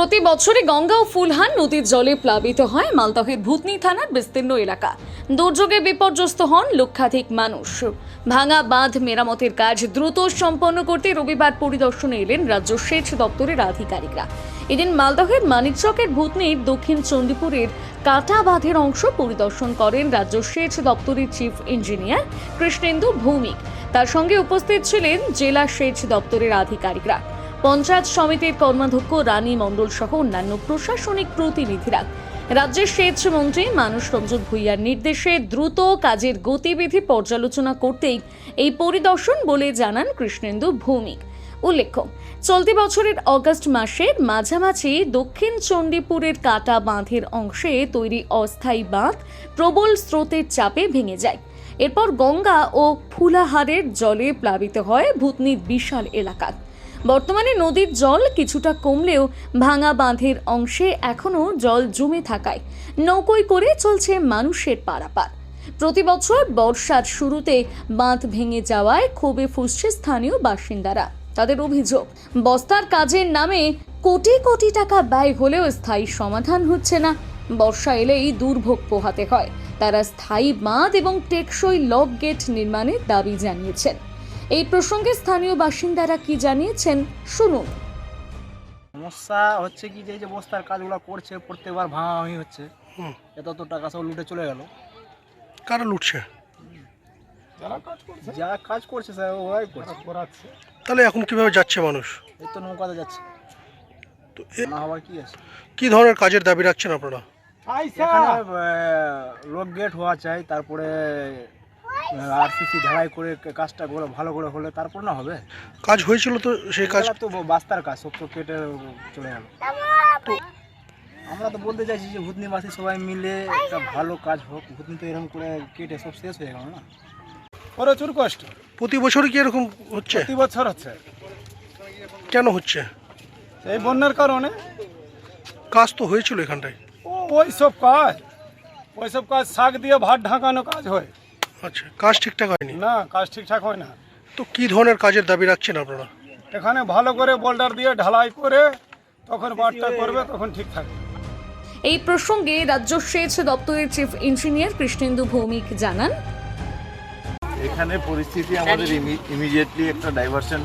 প্রতি বছরই গঙ্গা ও ফুলহান নদীর জলে প্লাবিত হয় মালদহের ভূতনি থানার বিস্তীর্ণ এলাকা। দুর্যোগে বিপর্যস্ত হন লক্ষাধিক মানুষ। ভাঙা বাঁধ মেরামতের কাজ দ্রুত সম্পন্ন করতে রবিবার পরিদর্শনে এলেন রাজ্য সেচ দপ্তরের আধিকারিকরা। এদিন মালদহের মানিকচকের ভূতনির দক্ষিণ চণ্ডীপুরের কাটা বাঁধের অংশ পরিদর্শন করেন রাজ্য সেচ দপ্তরের চিফ ইঞ্জিনিয়ার কৃষ্ণেন্দু ভৌমিক। তার সঙ্গে উপস্থিত ছিলেন জেলা সেচ দপ্তরের আধিকারিকরা। পঞ্চায়েত সমিতির কর্মাধ্যক্ষ রানী মণ্ডল সহ অন্যান্য প্রশাসনিক প্রতিনিধিরা। রাজ্যের সেচ মন্ত্রী মানুষ রঞ্জন ভূঁইয়ার নির্দেশে দ্রুত কাজের গতিবিধি পর্যালোচনা করতেই এই পরিদর্শন বলে জানান কৃষ্ণেন্দু ভৌমিক। উল্লেখ্য, চলতি বছরের অগস্ট মাসের মাঝামাঝি দক্ষিণ চণ্ডীপুরের কাটা বাঁধের অংশে তৈরি অস্থায়ী বাঁধ প্রবল স্রোতের চাপে ভেঙে যায়। এরপর গঙ্গা ও ফুলাহারের জলে প্লাবিত হয় ভূতনির বিশাল এলাকা। বর্তমানে নদীর জল কিছুটা কমলেও ভাঙা বাঁধের অংশে এখনও জল জমে থাকায় নৌকোয় করে চলছে মানুষের পারাপার। প্রতি বছর বর্ষার শুরুতে বাঁধ ভেঙে যাওয়ায় ক্ষোভে ফুসছে স্থানীয় বাসিন্দারা। তাদের অভিযোগ, বস্তার কাজের নামে কোটি কোটি টাকা ব্যয় হলেও স্থায়ী সমাধান হচ্ছে না। বর্ষা এলেই দুর্ভোগ পোহাতে হয়। তারা স্থায়ী বাঁধ এবং টেকসই লক গেট নির্মাণের দাবি জানিয়েছেন। এই প্রসঙ্গে স্থানীয় বাসিন্দারা কি জানিয়েছেন শুনুন। সমস্যা হচ্ছে কি যে এই যে বস্তার কাজগুলো করছে প্রত্যেকবার ভাঙা ভাঙি হচ্ছে। হুম। এত তো টাকা সব লুটে চলে গেল। কারা লুটছে? যারা কাজ করছে। স্যার ওরাই করছে। করাচ্ছে। তাহলে এখন কীভাবে যাচ্ছে মানুষ? এই তো নৌকাতে যাচ্ছে। তো এ- না হবার কি আছে? কি ধরনের কাজের দাবি রাখছেন আপনারা? এখানে লোক গেট হওয়া চাই তারপরে আরসিসি ঢালাই করে কাজটা করে ভালো করে হলে তারপর না হবে? কাজ হয়েছিল তো সেই কাজ তো বাস্তার কাজ সব তো কেটে চলে গেল। তো আমরা তো বলতে চাইছি যে ভূতনিবাসী সবাই মিলে একটা ভালো কাজ হোক ভূতনি তো এরকম করে কেটে সব শেষ হয়ে গেল না? প্রচুর কষ্ট। প্রতি বছরই কি এরকম হচ্ছে? প্রতি বছর হচ্ছে। কেন হচ্ছে? এই বন্যার কারণে। কাজ তো হয়েছিল এখানটায়। ওই সব কাজ। ওই সব কাজ শাক দিয়ে ভাত ঢাকানো কাজ হয়। আচ্ছা কাজ ঠিকঠাক হয়নি? না কাজ ঠিকঠাক হয় না। তো কি ধরনের কাজের দাবি রাখছেন আপনারা? এখানে ভালো করে বোল্ডার দিয়ে ঢালাই করে তখন বাটটা করবে তখন ঠিক থাকবে। এই প্রসঙ্গে রাজ্য সেচ দপ্তরের চিফ ইঞ্জিনিয়ার কৃষ্ণেন্দু ভৌমিক জানান এখানে পরিস্থিতি আমাদের ইমিডিয়েটলি একটা ডাইভারশন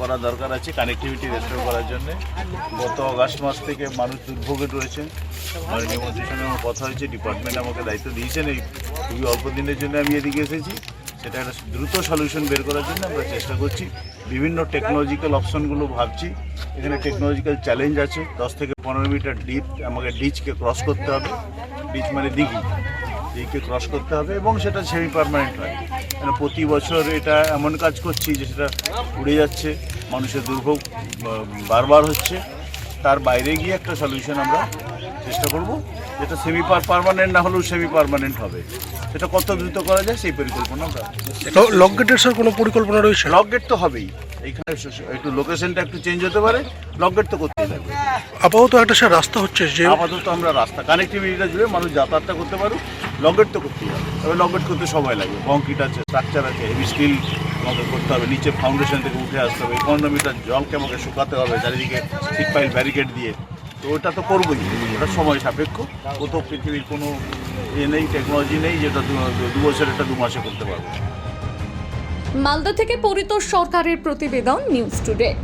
করা দরকার আছে কানেক্টিভিটি রেস্টোর করার জন্য। গত আগস্ট মাস থেকে মানুষ দুর্ভোগে রয়েছে। মাননীয় মন্ত্রীর সঙ্গে আমার কথা হয়েছে ডিপার্টমেন্ট আমাকে দায়িত্ব দিয়েছেন এই খুবই অল্প দিনের জন্য আমি এদিকে এসেছি। সেটা একটা দ্রুত সলিউশন বের করার জন্য আমরা চেষ্টা করছি। বিভিন্ন টেকনোলজিক্যাল অপশনগুলো ভাবছি। এখানে টেকনোলজিক্যাল চ্যালেঞ্জ আছে। দশ থেকে পনেরো মিটার ডিপ আমাকে ডিচকে ক্রস করতে হবে। ডিচ মানে দিঘি। দিকে ক্রস করতে হবে এবং সেটা সেমি পারমানেন্ট হয় মানে প্রতি বছর এটা এমন কাজ করছি যে সেটা উড়ে যাচ্ছে মানুষের দুর্ভোগ বারবার হচ্ছে। তার বাইরে গিয়ে একটা সলিউশন আমরা চেষ্টা করব যেটা সেমি পারমানেন্ট না হলেও সেমি পারমানেন্ট হবে। সেটা কত দ্রুত করা যায় সেই পরিকল্পনা আমরা লক গেটের স্যার কোনো পরিকল্পনা রয়েছে? লক গেট তো হবেই। এইখানে একটু লোকেশনটা একটু চেঞ্জ হতে পারে। লক গেট তো করতেই লাগবে। আপাতত একটা স্যার রাস্তা হচ্ছে যে আপাতত আমরা রাস্তা কানেক্টিভিটিটা জুড়ে মানুষ যাতায়াতটা করতে পারুক। লগেট তো করতেই হবে। তবে লগেট করতে সময় লাগবে কংক্রিট আছে স্ট্রাকচার আছে হেভি স্টিল আমাকে করতে হবে। নিচে ফাউন্ডেশন থেকে উঠে আসতে হবে। পনেরো মিটার জলকে আমাকে শুকাতে হবে, চারিদিকে সিট পাইল ব্যারিকেড দিয়ে। তো ওটা তো করবোই। ওটা সময় সাপেক্ষ। কোথাও পৃথিবীর কোনো এ নেই টেকনোলজি নেই, যেটা দু- দু বছর এটা দু মাসে করতে পারব। মালদা থেকে পরিতোষ সরকারের প্রতিবেদন নিউজ টুডে